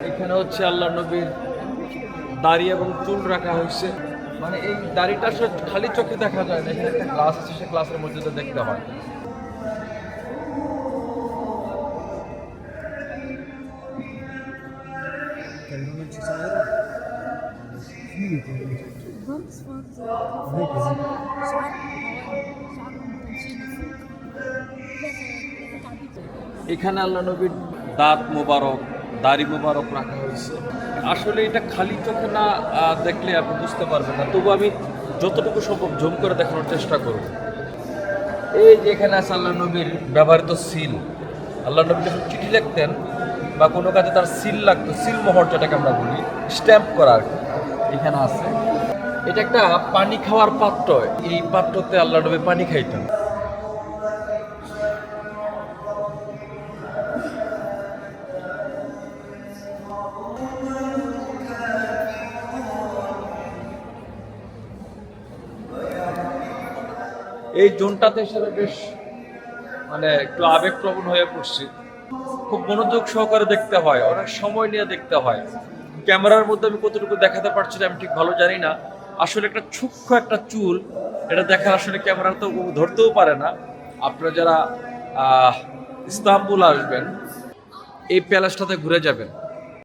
এখানে হচ্ছে আল্লাহ নবীর দাড়ি এবং চুল রাখা হয়েছে। মানে এই দাড়িটা আসলে খালি চোখে দেখা যায় না, এখানে একটা ক্লাস আছে সে ক্লাসের মধ্যে দেখতে হয়। এখানে আল্লাহ নবীর দাঁত মোবারক। দাড়ি মোবারক রাখা হয়েছে। আসলে এটা খালি চোখে না দেখলে আপনি বুঝতে পারবেন না। তবু আমি যতটুকু সম্ভব জুম করে দেখানোর চেষ্টা করব। এই যে এখানে আছে আল্লাহ নবীর ব্যবহৃত সিল। আল্লাহ নবী যখন চিঠি লিখতেন বা কোনো কাজে তার সিল লাগতো, সিল মোহর যেটাকে আমরা বলি, স্ট্যাম্প করার এখানে আছে। এটা একটা পানি খাওয়ার পাত্র। এই পাত্রতে আল্লাহ নবী পানি খাইতেন। এই জোনটাতে হিসেবে বেশ মানে একটু আবেগপ্রবণ হয়ে পড়ছি। খুব মনোযোগ সহকারে দেখতে হয়, অনেক সময় নিয়ে দেখতে হয়। ক্যামেরার মধ্যে আমি কতটুকু দেখাতে পারছি আমি ঠিক ভালো জানি না। আসলে একটা সূক্ষ্ম একটা চুল, এটা দেখা আসলে ক্যামেরা তো ধরতেও পারে না। আপনারা যারা ইস্তাম্বুল আসবেন, এই প্যালেসটাতে ঘুরে যাবেন।